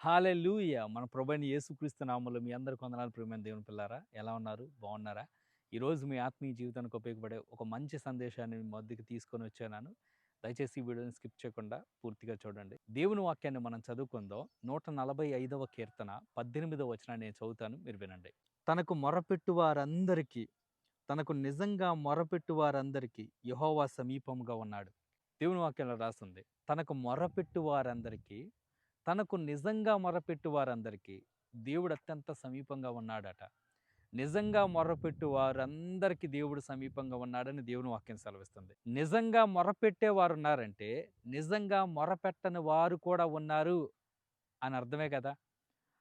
హాలే లూయ మన ప్రభుని యేసుక్రీస్తు నామంలో మీ అందరు కొందనాలు ప్రియమైన దేవుని పిల్లారా ఎలా ఉన్నారు? బాగున్నారా? ఈరోజు మీ ఆత్మీయ జీవితానికి ఉపయోగపడే ఒక మంచి సందేశాన్ని మీ మధ్యకి తీసుకొని వచ్చాను దయచేసి ఈ వీడియోని స్కిప్ చేయకుండా పూర్తిగా చూడండి. దేవుని వాక్యాన్ని మనం చదువుకుందాం. నూట నలభై ఐదవ కీర్తన పద్దెనిమిదవ వచ్చిన నేను చదువుతాను. మీరు వినండి. తనకు మొరపెట్టు వారందరికీ తనకు నిజంగా మొరపెట్టు వారందరికీ యహోవా సమీపంగా ఉన్నాడు. దేవుని వాక్యంలో రాస్తుంది తనకు మొరపెట్టు వారందరికీ తనకు నిజంగా మొరపెట్టు వారందరికీ దేవుడు అత్యంత సమీపంగా ఉన్నాడట. నిజంగా మొరపెట్టు వారందరికీ దేవుడు సమీపంగా ఉన్నాడని దేవుని వాక్యం సెలవిస్తుంది. నిజంగా మొరపెట్టే వారు ఉన్నారంటే నిజంగా మొరపెట్టని వారు కూడా ఉన్నారు అని అర్థమే కదా?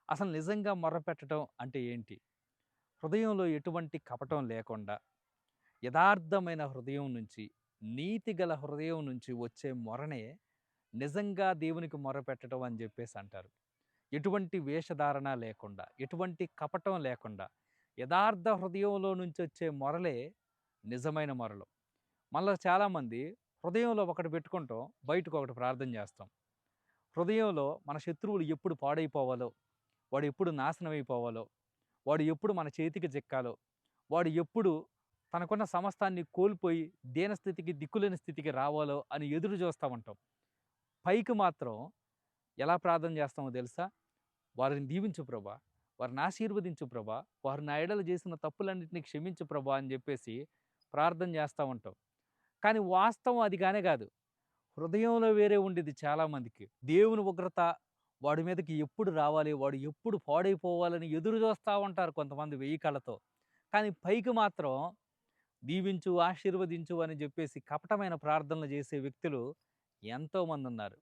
అసలు నిజంగా మొరపెట్టడం అంటే ఏంటి? హృదయంలో ఎటువంటి కపటం లేకుండా యథార్థమైన హృదయం నుంచి నీతి గల హృదయం నుంచి వచ్చే మొరనే నిజంగా దేవునికి మొరపెట్టడం అని చెప్పేసి అంటారు. ఎటువంటి వేషధారణ లేకుండా ఎటువంటి కపటం లేకుండా యథార్థ హృదయంలో నుంచి వచ్చే మొరలే నిజమైన మొరలు. మళ్ళీ చాలామంది హృదయంలో ఒకటి పెట్టుకుంటాం బయటకు ఒకటి ప్రార్థన చేస్తాం. హృదయంలో మన శత్రువులు ఎప్పుడు పాడైపోవాలో వాడు ఎప్పుడు నాశనం అయిపోవాలో వాడు ఎప్పుడు మన చేతికి చిక్కాలో వాడు ఎప్పుడు తనకున్న సమస్తాన్ని కోల్పోయి దీనస్థితికి దిక్కులేని స్థితికి రావాలో అని ఎదురు చూస్తూ ఉంటాం. పైకి మాత్రం ఎలా ప్రార్థన చేస్తామో తెలుసా? వారిని దీవించు ప్రభా. వారిని ఆశీర్వదించు ప్రభా. వారు నా ఎడలు చేసిన తప్పులన్నింటినీ క్షమించు ప్రభా అని చెప్పేసి ప్రార్థన చేస్తూ ఉంటాం. కానీ వాస్తవం అది కానే కాదు. హృదయంలో వేరే ఉండేది చాలామందికి. దేవుని ఉగ్రత వాడి మీదకి ఎప్పుడు రావాలి వాడు ఎప్పుడు పాడైపోవాలని ఎదురు చూస్తూ ఉంటారు కొంతమంది వెయ్యి కళ్ళతో. కానీ పైకి మాత్రం దీవించు ఆశీర్వదించు అని చెప్పేసి కపటమైన ప్రార్థనలు చేసే వ్యక్తులు ఎంతోమంది ఉన్నారు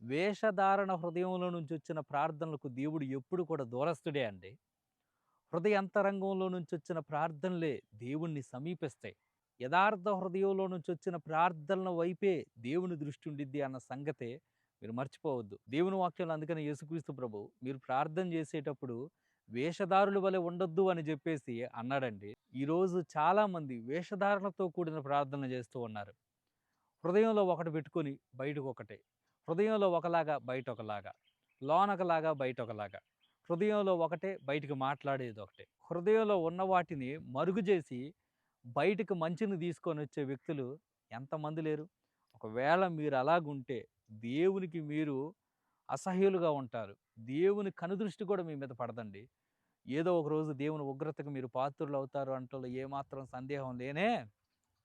వేషధారణ హృదయంలో నుంచి వచ్చిన ప్రార్థనలకు దేవుడు ఎప్పుడు కూడా దూరస్తుడే అండి. హృదయ అంతరంగంలో నుంచి వచ్చిన ప్రార్థనలే దేవుణ్ణి సమీపిస్తాయి. యథార్థ హృదయంలో నుంచి వచ్చిన ప్రార్థనల వైపే దేవుని దృష్టి ఉండిద్ది అన్న సంగతే మీరు మర్చిపోవద్దు. దేవుని వాక్యంలో అందుకని యేసుక్రీస్తు ప్రభు మీరు ప్రార్థన చేసేటప్పుడు వేషధారుల వలె ఉండొద్దు అని చెప్పేసి అన్నాడండి. ఈరోజు చాలామంది వేషధారణతో కూడిన ప్రార్థన చేస్తూ ఉన్నారు. హృదయంలో ఒకటి పెట్టుకొని బయటకు ఒకటే హృదయంలో ఒకలాగా బయట ఒకలాగా లోనకలాగా బయట ఒకలాగా హృదయంలో ఒకటే బయటకు మాట్లాడేది ఒకటే. హృదయంలో ఉన్న వాటిని మరుగు చేసి బయటకు మంచిని తీసుకొని వచ్చే వ్యక్తులు ఎంతమంది లేరు? ఒకవేళ మీరు అలాగుంటే దేవునికి మీరు అసహ్యులుగా ఉంటారు. దేవుని కనుదృష్టి కూడా మీ మీద పడదండి. ఏదో ఒక రోజు దేవుని ఉగ్రతకు మీరు పాత్రులు అవుతారు అంటూ ఏమాత్రం సందేహం లేనే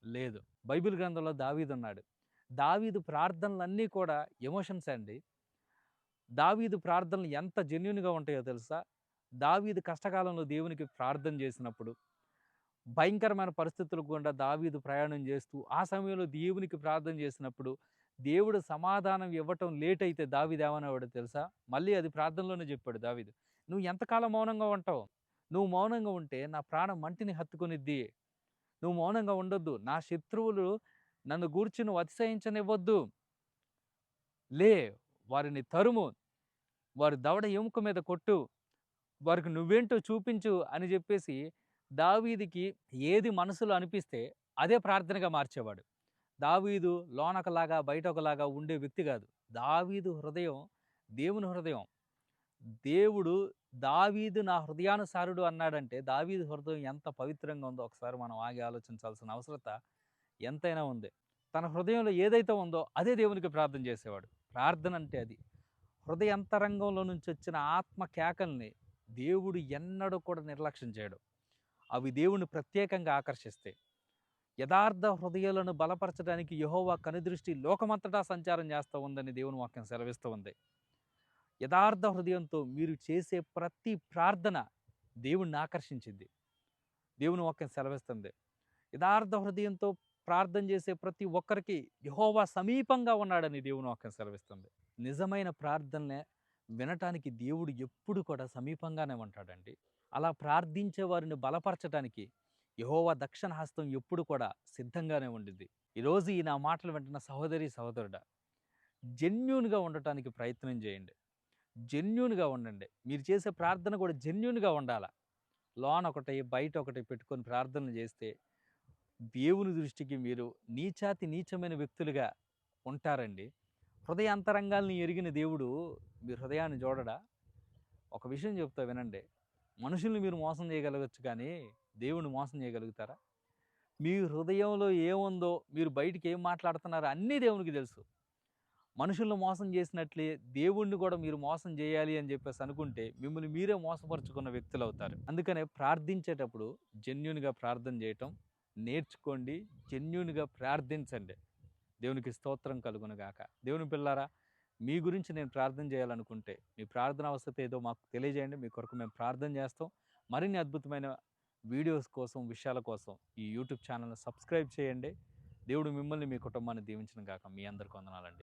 లేదు. బైబిల్ గ్రంథంలో దావీదు ఉన్నాడు. దావీదు ప్రార్థనలన్నీ కూడా ఎమోషన్స్ అండి. దావీదు ప్రార్థనలు ఎంత జెన్యున్గా ఉంటాయో తెలుసా? దావీదు కష్టకాలంలో దేవునికి ప్రార్థన చేసినప్పుడు భయంకరమైన పరిస్థితులకు గుండా దావీదు ప్రయాణం చేస్తూ ఆ సమయంలో దేవునికి ప్రార్థన చేసినప్పుడు దేవుడు సమాధానం ఇవ్వటం లేట్ అయితే దావీదు ఏమనేవాడు తెలుసా? మళ్ళీ అది ప్రార్థనలోనే చెప్పాడు దావీదు. నువ్వు ఎంతకాలం మౌనంగా ఉంటావు? నువ్వు మౌనంగా ఉంటే నా ప్రాణం మంటిని హత్తుకునిద్ది. నువ్వు మౌనంగా ఉండొద్దు. నా శత్రువులు నన్ను గూర్చి నువ్వు అతిశయించనివ్వద్దు. లే వారిని తరుము. వారి దవడ ఎముక మీద కొట్టు. వారికి నువ్వేంటో చూపించు అని చెప్పేసి దావీదికి ఏది మనసులో అనిపిస్తే అదే ప్రార్థనగా మార్చేవాడు. దావీదు లోనకలాగా బయట ఒకలాగా ఉండే వ్యక్తి కాదు. దావీదు హృదయం దేవుని హృదయం. దేవుడు దావీదు నా హృదయానుసారుడు అన్నాడంటే దావీదు హృదయం ఎంత పవిత్రంగా ఉందో ఒకసారి మనం ఆగి ఆలోచించాల్సిన అవసరత ఎంతైనా ఉంది. తన హృదయంలో ఏదైతే ఉందో అదే దేవునికి ప్రార్థన చేసేవాడు. ప్రార్థన అంటే అది. హృదయంతరంగంలో నుంచి వచ్చిన ఆత్మ కేకల్ని దేవుడు ఎన్నడూ కూడా నిర్లక్ష్యం చేయడు. అవి దేవుని ప్రత్యేకంగా ఆకర్షిస్తాయి. యథార్థ హృదయాలను బలపరచడానికి యహోవా కనుదృష్టి లోకమంతటా సంచారం చేస్తూ ఉందని దేవుని వాక్యం సెలవిస్తూ ఉంది. యథార్థ హృదయంతో మీరు చేసే ప్రతి ప్రార్థన దేవుణ్ణి ఆకర్షించింది. దేవుని వాక్యం సెలవిస్తుంది. యథార్థ హృదయంతో ప్రార్థన చేసే ప్రతి ఒక్కరికి యహోవా సమీపంగా ఉన్నాడని దేవుని వాక్యం సెలవిస్తుంది. నిజమైన ప్రార్థనలే వినటానికి దేవుడు ఎప్పుడు కూడా సమీపంగానే ఉంటాడండి. అలా ప్రార్థించే వారిని బలపరచడానికి యహోవా దక్షిణ హస్తం ఎప్పుడు కూడా సిద్ధంగానే ఉండింది ఈరోజు ఈ నా మాటలు వింటున్న సహోదరి సహోదరుడా జెన్యున్గా ఉండటానికి ప్రయత్నం చేయండి. జెన్యున్గా ఉండండి. మీరు చేసే ప్రార్థన కూడా జెన్యున్గా ఉండాలా? లోన్ ఒకటి బయట ఒకటి పెట్టుకొని ప్రార్థన చేస్తే దేవుని దృష్టికి మీరు నీచాతి నీచమైన వ్యక్తులుగా ఉంటారండి. హృదయ అంతరంగాల్ని ఎరిగిన దేవుడు మీ హృదయాన్ని చూడడా ఒక విషయం చెప్తా వినండి. మనుషుల్ని మీరు మోసం చేయగలగచ్చు కానీ దేవుణ్ణి మోసం చేయగలుగుతారా? మీ హృదయంలో ఏముందో మీరు బయటికి ఏం మాట్లాడుతున్నారో అన్నీ దేవునికి తెలుసు. మనుషులను మోసం చేసినట్లే దేవుణ్ణి కూడా మీరు మోసం చేయాలి అని చెప్పేసి అనుకుంటే మిమ్మల్ని మీరే మోసపరుచుకున్న వ్యక్తులు అవుతారు అందుకనే ప్రార్థించేటప్పుడు జెన్యున్గా ప్రార్థన చేయటం నేర్చుకోండి జెన్యున్గా ప్రార్థించండి. దేవునికి స్తోత్రం కలుగును గాక. దేవుని పిల్లారా మీ గురించి నేను ప్రార్థన చేయాలనుకుంటే మీ ప్రార్థన అవసరం ఏదో మాకు తెలియజేయండి. మీ కొరకు మేము ప్రార్థన చేస్తాం. మరిన్ని అద్భుతమైన వీడియోస్ కోసం విషయాల కోసం ఈ యూట్యూబ్ ఛానల్ని సబ్స్క్రైబ్ చేయండి. దేవుడు మిమ్మల్ని మీ కుటుంబాన్ని దీవించిన గాక. మీ అందరికి వందనాలండి.